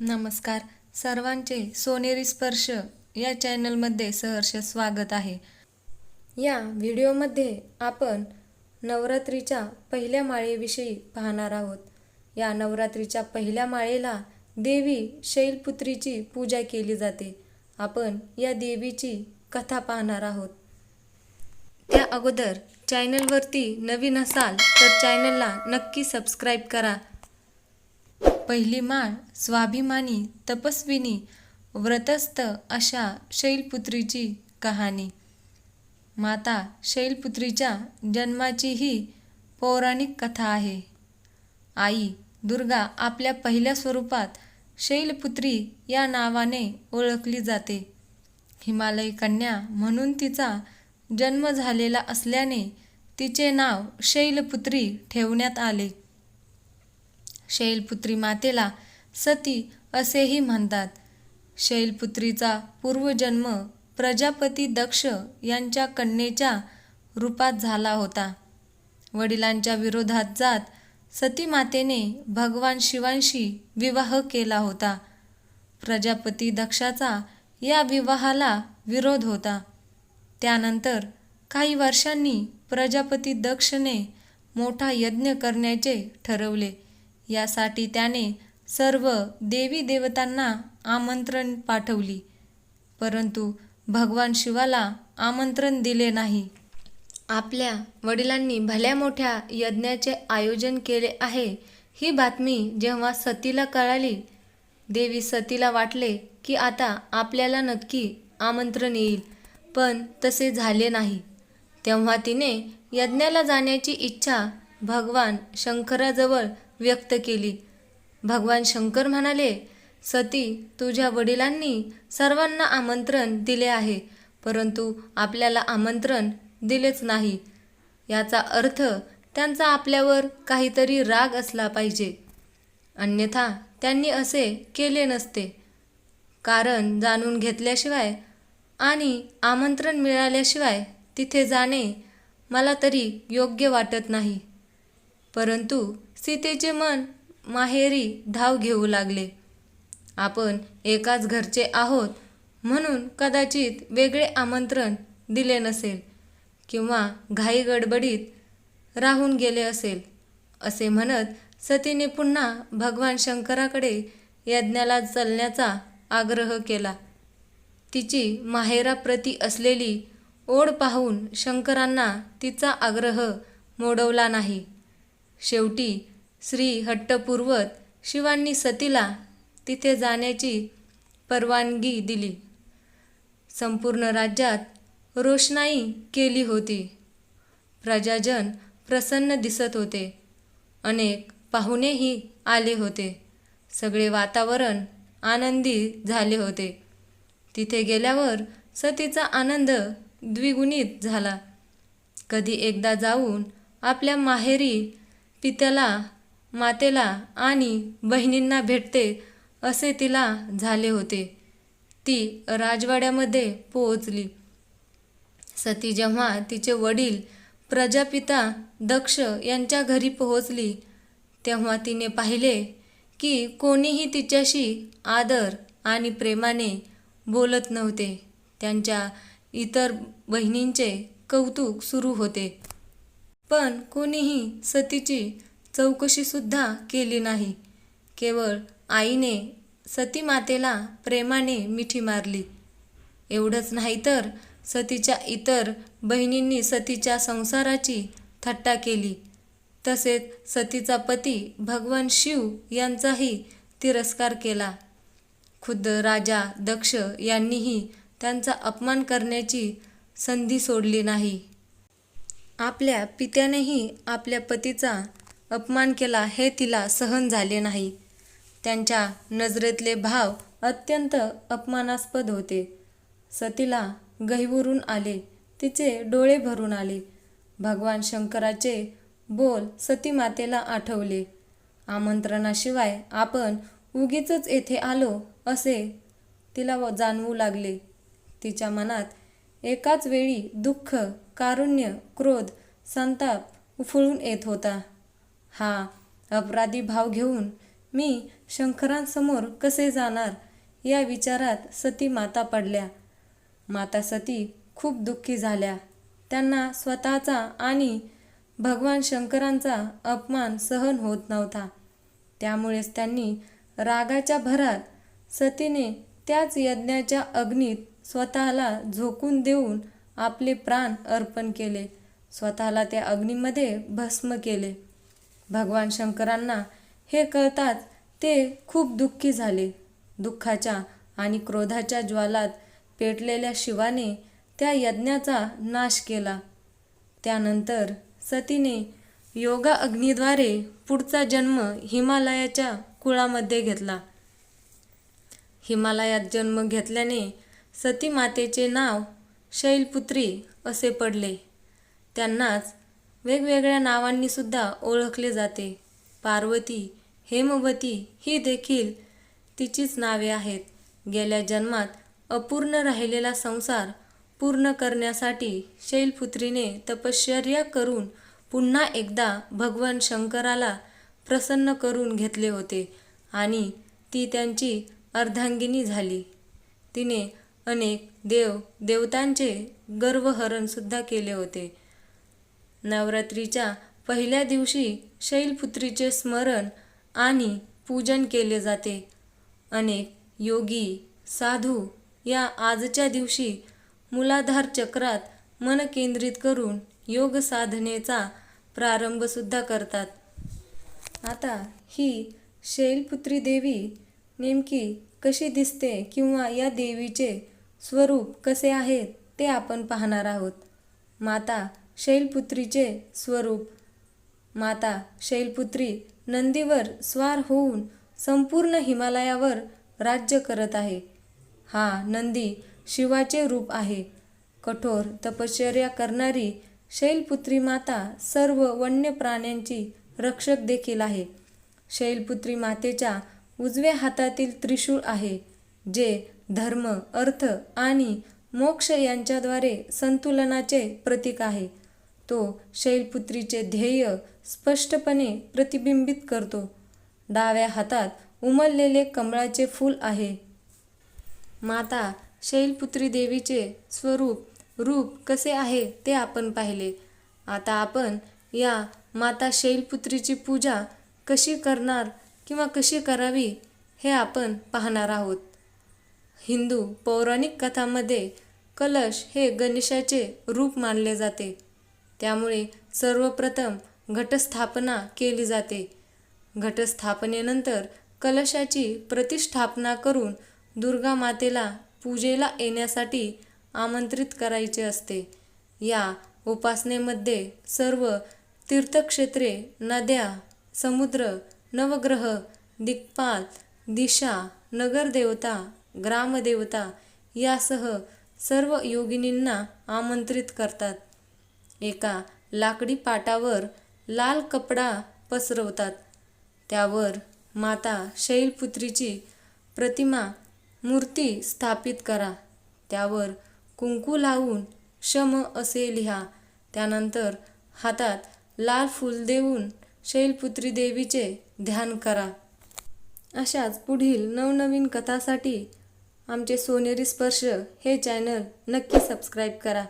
नमस्कार. सर्वांचे सोनेरी स्पर्श या चॅनलमध्ये सहर्ष स्वागत आहे. या व्हिडिओमध्ये आपण नवरात्रीच्या पहिल्या माळेविषयी पाहणार आहोत. या नवरात्रीच्या पहिल्या माळेला देवी शैलपुत्रीची पूजा केली जाते. आपण या देवीची कथा पाहणार आहोत. त्या अगोदर चॅनलवरती नवीन असाल तर चॅनलला नक्की सबस्क्राईब करा. पहिली माळ स्वाभिमानी तपस्विनी व्रतस्थ अशा शैलपुत्रीची कहाणी. माता शैलपुत्रीच्या जन्माची ही पौराणिक कथा आहे. आई दुर्गा आपल्या पहिल्या स्वरूपात शैलपुत्री या नावाने ओळखली जाते. हिमालय कन्या म्हणून तिचा जन्म झालेला असल्याने तिचे नाव शैलपुत्री ठेवण्यात आले. शैलपुत्री मातेला सती असेही म्हणतात. शैलपुत्रीचा पूर्वजन्म प्रजापती दक्ष यांच्या कन्येच्या रूपात झाला होता. वडिलांच्या विरोधात जात सती मातेने भगवान शिवांशी विवाह केला होता. प्रजापती दक्षाचा या विवाहाला विरोध होता. त्यानंतर काही वर्षांनी प्रजापती दक्षने मोठा यज्ञ करण्याचे ठरवले. यासाठी त्याने सर्व देवी देवतांना आमंत्रण पाठवली. परंतु भगवान शिवाला आमंत्रण दिले नाही. आपल्या वडिलांनी भल्या मोठ्या यज्ञाचे आयोजन केले आहे. ही बातमी जेव्हा सतीला कळाली देवी सतीला वाटले की आता आपल्याला नक्की आमंत्रण येईल पण तसे झाले नाही. तेव्हा तिने यज्ञाला जाण्याची इच्छा भगवान शंकराजवळ व्यक्त केली. भगवान शंकर म्हणाले सती तुझ्या वडिलांनी सर्वांना आमंत्रण दिले आहे परंतु आपल्याला आमंत्रण दिलेच नाही. याचा अर्थ त्यांचा आपल्यावर काहीतरी राग असला पाहिजे. अन्यथा त्यांनी असे केले नसते. कारण जाणून घेतल्याशिवाय आणि आमंत्रण मिळाल्याशिवाय तिथे जाणे मला तरी योग्य वाटत नाही. परंतु सीतेचे मन माहेरी धाव घेऊ लागले. आपण एकाच घरचे आहोत म्हणून कदाचित वेगळे आमंत्रण दिले नसेल किंवा घाई गडबडीत राहून गेले असेल असे म्हणत सतीने पुन्हा भगवान शंकराकडे यज्ञाला चलण्याचा आग्रह केला. तिची माहेराप्रती असलेली ओढ पाहून शंकरांना तिचा आग्रह मोडवला नाही. शेवटी श्री हट्टपूर्वत शिवांनी सतीला तिथे जाण्याची परवानगी दिली. संपूर्ण राज्यात रोषणाई केली होती. प्रजाजन प्रसन्न दिसत होते. अनेक पाहुणेही आले होते. सगळे वातावरण आनंदी झाले होते. तिथे गेल्यावर सतीचा आनंद द्विगुणित झाला. कधी एकदा जाऊन आपल्या माहेरी पित्याला मातेला आणि बहिणींना भेटते असे तिला झाले होते. ती राजवाड्यामध्ये पोहोचली. सती जेव्हा तिचे वडील प्रजापिता दक्ष यांच्या घरी पोहोचली तेव्हा तिने पाहिले की कोणीही तिच्याशी आदर आणि प्रेमाने बोलत नव्हते. त्यांच्या इतर बहिणींचे कौतुक सुरू होते. पण कोणीही सतीची चौकशीसुद्धा केली नाही. केवळ आईने सती मातेला प्रेमाने मिठी मारली. एवढंच नाही तर सतीच्या इतर बहिणींनी सतीच्या संसाराची थट्टा केली. तसेच सतीचा पती भगवान शिव यांचाही तिरस्कार केला. खुद्द राजा दक्ष यांनीही त्यांचा अपमान करण्याची संधी सोडली नाही. आपल्या पित्यानेही आपल्या पतीचा अपमान केला हे तिला सहन झाले नाही. त्यांच्या नजरेतले भाव अत्यंत अपमानास्पद होते. सतीला गहिवरून आले तिचे डोळे भरून आले. भगवान शंकराचे बोल सती मातेला आठवले. आमंत्रणाशिवाय आपण उगीच येथे आलो असे तिला जाणवू लागले. तिच्या मनात एकाच वेळी दुःख कारुण्य क्रोध संताप उफळून येत होता. हा अपराधी भाव घेऊन मी शंकरांसमोर कसे जाणार या विचारात सती माता पडल्या. माता सती खूप दुःखी झाल्या. त्यांना स्वतःचा आणि भगवान शंकरांचा अपमान सहन होत नव्हता. त्यामुळेच त्यांनी रागाच्या भरात सतीने त्याच यज्ञाच्या अग्नीत स्वतःला झोकून देऊन आपले प्राण अर्पण केले. स्वतःला त्या अग्नीमध्ये भस्म केले. भगवान शंकरांना हे कळताच ते खूप दुःखी झाले. दुःखाच्या आणि क्रोधाच्या ज्वालात पेटलेल्या शिवाने त्या यज्ञाचा नाश केला. त्यानंतर सतीने योगा अग्नीद्वारे पुढचा जन्म हिमालयाच्या कुळामध्ये घेतला. हिमालयात जन्म घेतल्याने सती मातेचे नाव शैलपुत्री असे पडले. त्यांनाच वेगवेगळ्या नावांनी सुद्धा ओळखले जाते. पार्वती हेमवती ही देखील तिचीच नावे आहेत. गेल्या जन्मात अपूर्ण राहिलेला संसार पूर्ण करण्यासाठी शैलपुत्रीने तपश्चर्या करून पुन्हा एकदा भगवान शंकराला प्रसन्न करून घेतले होते आणि ती त्यांची अर्धांगिनी झाली. तिने अनेक देव देवतांचे गर्वहरणसुद्धा केले होते. नवरात्रीच्या पहिल्या दिवशी शैलपुत्रीचे स्मरण आणि पूजन केले जाते. अनेक योगी साधू या आजच्या दिवशी मूलाधार चक्रात मन केंद्रित करून योग साधनेचा प्रारंभसुद्धा करतात. आता ही शैलपुत्री देवी नेमकी कशी दिसते किंवा या देवीचे स्वरूप कसे आहे ते आपण पाहणार आहोत. माता शैलपुत्रीचे स्वरूप. माता शैलपुत्री नंदीवर स्वार होऊन संपूर्ण हिमालयावर राज्य करत आहे. हा नंदी शिवाचे रूप आहे. कठोर तपश्चर्या करणारी शैलपुत्री माता सर्व वन्य प्राण्यांची रक्षक देखील आहे. शैलपुत्री मातेच्या उजव्या हातातील त्रिशूळ आहे जे धर्म अर्थ आणि मोक्ष यांच्याद्वारे संतुलनाचे प्रतीक आहे. तो शैलपुत्रीचे ध्येय स्पष्टपणे प्रतिबिंबित करतो. डाव्या हातात उमललेले कमळाचे फूल आहे. माता शैलपुत्री देवीचे स्वरूप रूप कसे आहे ते आपण पाहिले. आता आपण या माता शैलपुत्रीची पूजा कशी करणार किंवा कशी करावी हे आपण पाहणार आहोत. हिंदू पौराणिक कथांमध्ये कलश हे गणेशाचे रूप मानले जाते. त्यामुळे सर्वप्रथम घटस्थापना केली जाते. घटस्थापनेनंतर कलशाची प्रतिष्ठापना करून दुर्गा मातेला पूजेला येण्यासाठी आमंत्रित करायचे असते. या उपासनेमध्ये सर्व तीर्थक्षेत्रे नद्या समुद्र नवग्रह दिग्पाल दिशा नगरदेवता ग्रामदेवता यासह सर्व योगिनींना आमंत्रित करतात. एका लाकडी पाटावर लाल कपडा पसरवतात. त्यावर माता शैलपुत्रीची प्रतिमा मूर्ती स्थापित करा. त्यावर कुंकू लावून शम असे लिहा. त्यानंतर हातात लाल फूल देऊन शैलपुत्री देवीचे ध्यान करा. अशाच पुढील नवनवीन कथासाठी आमचे सोनेरी स्पर्श हे चॅनल नक्की सबस्क्राईब करा.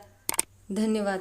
धन्यवाद.